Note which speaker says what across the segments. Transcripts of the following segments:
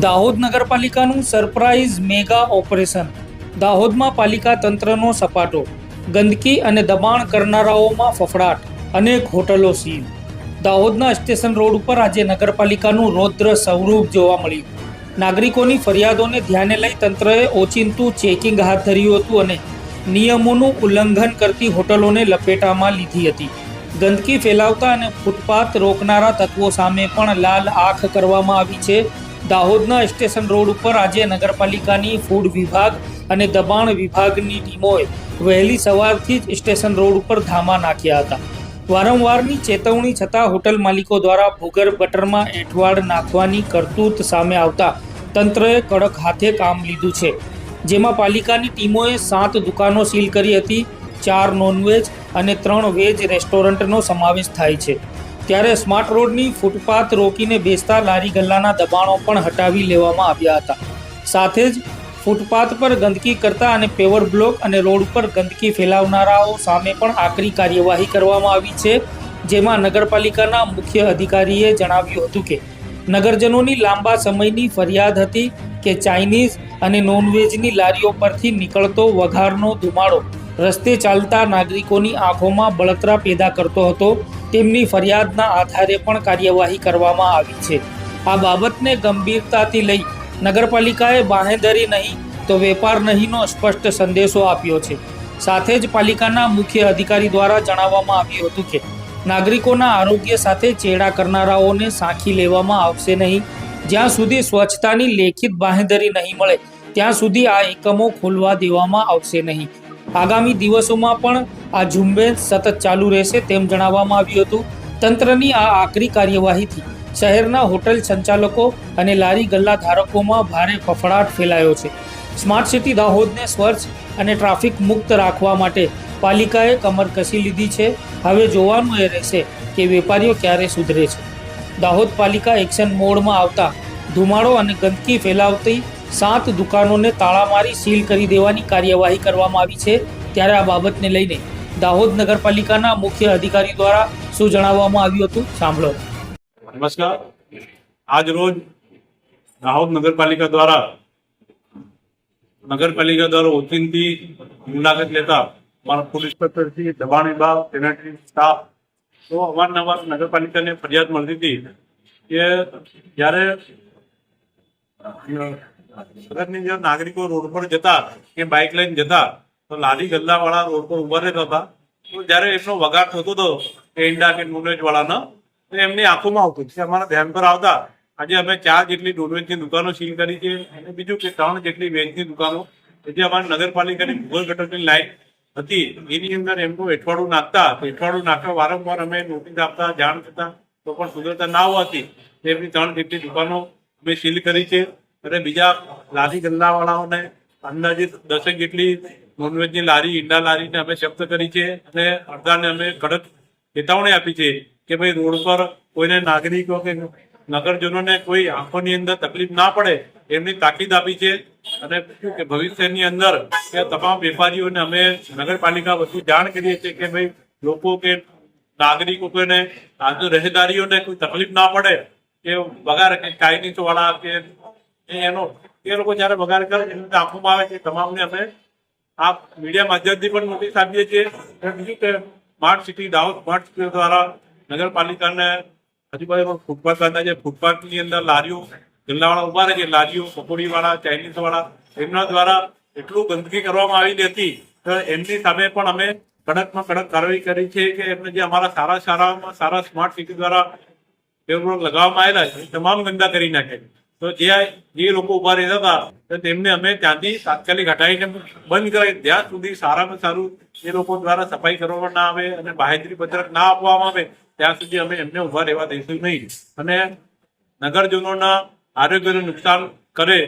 Speaker 1: દાહોદ નગરપાલિકાનું surprise mega operation. દાહોદમાં પાલિકા તંત્રનો સપાટો, ગંદકી અને દબાણ કરનારાઓમાં ફફડાટ, અનેક હોટલો સીલ. દાહોદના સ્ટેશન રોડ ઉપર આજે નગરપાલિકાનું રૌદ્ર સ્વરૂપ જોવા મળ્યું. નાગરિકોની ફરિયાદોને ધ્યાને લઈ તંત્રએ ઓચિંતું ચેકિંગ હાથ ધર્યું હતું અને નિયમોનું ઉલ્લંઘન કરતી હોટલોને લપેટામાં લીધી હતી. ગંદકી ફેલાવતા અને ફૂટપાથ રોકનારા તત્વો સામે પણ લાલ આંખ કરવામાં આવી છે. દાહોદના સ્ટેશન રોડ ઉપર આજે નગરપાલિકાની ફૂડ વિભાગ અને દબાણ વિભાગની ટીમોએ વહેલી સવારથી જ સ્ટેશન રોડ ઉપર ધામા નાખ્યા હતા. વારંવારની ચેતવણી છતાં હોટલ માલિકો દ્વારા ભૂગર્ભ બટરમાં એઠવાડ નાખવાની કરતૂત સામે આવતા તંત્રએ કડક હાથે કામ લીધું છે. જેમાં પાલિકાની ટીમોએ સાત દુકાનો સીલ કરી હતી, ચાર નોનવેજ અને ત્રણ વેજ રેસ્ટોરન્ટનો સમાવેશ થાય છે. ત્યારે સ્માર્ટ રોડની ફૂટપાથ રોકીને બેસતા લારી ગલ્લાના દબાણો પણ હટાવી લેવામાં આવ્યા હતા. સાથે જ ફૂટપાથ પર ગંદકી કરતા અને પેવર બ્લોક અને રોડ પર ગંદકી ફેલાવનારાઓ સામે પણ આકરી કાર્યવાહી કરવામાં આવી છે, જેમાં નગરપાલિકાના મુખ્ય અધિકારીએ જણાવ્યું હતું કે, નગરજનોની લાંબા સમયની ફરિયાદ હતી કે ચાઇનીઝ અને નોનવેજની લારીઓ પરથી નીકળતો વઘારનો ધુમાડો રસ્તે ચાલતા નાગરિકોની આંખોમાં બળતરા પેદા કરતો હતો. તેમની ફરિયાદના આધારે પણ કાર્યવાહી કરવામાં આવી છે. આ બાબતને ગંભીરતાથી લઈ નગરપાલિકાએ બાંહેધરી નહીં તો વેપાર નહીંનો સ્પષ્ટ સંદેશો આપ્યો છે. સાથે જ પાલિકાના મુખ્ય અધિકારી દ્વારા જણાવવામાં આવ્યું હતું કે, નાગરિકોના આરોગ્ય સાથે ચેડા કરનારાઓને સાંખી લેવામાં આવશે નહીં. જ્યાં સુધી સ્વચ્છતાની લેખિત બાંહેધરી નહીં મળે, ત્યાં સુધી આ એકમો ખોલવા દેવામાં આવશે નહીં. આગામી દિવસોમાં પણ આ ઝુંબેશ સતત ચાલુ રહેશે તેમ જણાવવામાં આવ્યું હતું. તંત્રની આ આકરી કાર્યવાહીથી શહેરના હોટલ સંચાલકો અને લારી ગલ્લા ધારકોમાં ભારે ફફડાટ ફેલાયો છે. સ્માર્ટ સિટી દાહોદને સ્વચ્છ અને ટ્રાફિક મુક્ત રાખવા માટે પાલિકાએ કમર કસી લીધી છે. હવે જોવાનું એ રહેશે કે વેપારીઓ ક્યારે સુધરે છે. દાહોદ પાલિકા એક્શન મોડમાં આવતા ધુમાડો અને ગંદકી ફેલાવતી સાત દુકાનોને તાળા મારી સીલ કરી દેવાની કાર્યવાહી કરવામાં આવી છે. ત્યારે આ બાબતને લઈને દાહોદ નગરપાલિકાના મુખ્ય અધિકારી દ્વારા શું જણાવવામાં આવ્યું હતું, સાંભળો.
Speaker 2: નમસ્કાર. આજ રોજ દાહોદ નગરપાલિકા દ્વારા નગરપાલિકા દ્વારા ઓચિંતી મુલાકાત લેતા અમારા પોલીસ ઇન્સ્પેક્ટરથી દબાણ વિભાગ સેનેટરી સ્ટાફ તો અવારનવાર નગરપાલિકાને ફરિયાદ મળતી હતી કે જ્યારે શહેરની જે નાગરિકો રોડ પર જતા કે બાઇક લઈને જતા, તો લારી ગલ્લા વાળા રોડ પર ઊભા રહેતા હતા. તો જ્યારે એમનો વગાડ થતો હતો, કે ઈંડા કે નોનવેજ વાળાનો, તો એમની આંખોમાં આવતું. જે અમારા ધ્યાન પર આવતા, આજે અમે ચાર જેટલી નોનવેજની દુકાનો સીલ કરી છે, અને બીજું કે ત્રણ જેટલી વેજની દુકાનો. જે અમારી નગરપાલિકાની ભૂગોળ ગટરની લાઈન હતી, એની અંદર એમનું એઠવાડું નાખતા, તો એઠવાડું નાખવા વારંવાર અમે નોટિસ આપતા, જાણ કરતા, તો પણ સુધરતા ના હોવાથી એમની ત્રણ જેટલી દુકાનો અમે સીલ કરી છે અને બીજા લારી ગલ્લાવાળાઓને અંદાજિત દસેક જેટલી નોનવેજની લારી, ઈંડા લારીને અમે જપ્ત કરી છે અને અડધાને અમે કડક ચેતવણી આપી છે કે ભાઈ રોડ પર કોઈને નાગરિકો કે નગરજનોને કોઈ આંખોની અંદર તકલીફ ના પડે એમની તાકીદ આપી છે અને કે ભવિષ્યની અંદર કે તમામ વેપારીઓને અમે નગરપાલિકા બધું જાણ કરીએ છીએ કે ભાઈ લોકો કે નાગરિકો કોઈને આજુ રહેદારીઓને કોઈ તકલીફ ના પડે કે વગાર ચાઇનીઝ વાળા કે એનો એ લોકો જયારે વગાર કરે એની આપવામાં આવે છે. તમામને અમે આ મીડિયા માધ્યમથી પણ નોટિસ આપીએ છીએ. બીજું કે smart city Dahod smart city દ્વારા નગરપાલિકાને આજુબાજુ ફૂટપાથ બાંધા છે ફૂટપાથની અંદર લારીઓ ગલ્લાવાળા ઊભા રહે છે. લારીઓ, પકોડીવાળા વાળા ચાઇનીઝ એમના દ્વારા એટલું ગંદકી કરવામાં આવી હતી તો એમની સામે પણ અમે કડકમાં કડક કાર્યવાહી કરી છે કે એમને જે અમારા સારા સારામાં સારા સ્માર્ટ સિટી દ્વારા પેપર લગાવવામાં આવેલા છે, તમામ ગંદા કરી નાખે તો જે જે લોકો ઊભા રહેતા હતા, તો તેમને અમે ત્યાંથી તાત્કાલિક હટાવીને બંધ કરાવી. જ્યાં સુધી સારામાં સારું એ લોકો દ્વારા સફાઈ કરવામાં ના આવે અને બાહેધરી પત્રક ના આપવામાં આવે, ત્યાં સુધી અમે એમને ઊભા રહેવા દઈશું નહીં. અને નગરજનોના આરોગ્યને નુકસાન કરે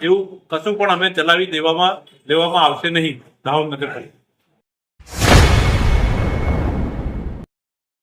Speaker 2: એવું કશું પણ અમે ચલાવી દેવામાં લેવામાં આવશે નહીં. દાહોદ નગરપાલિકા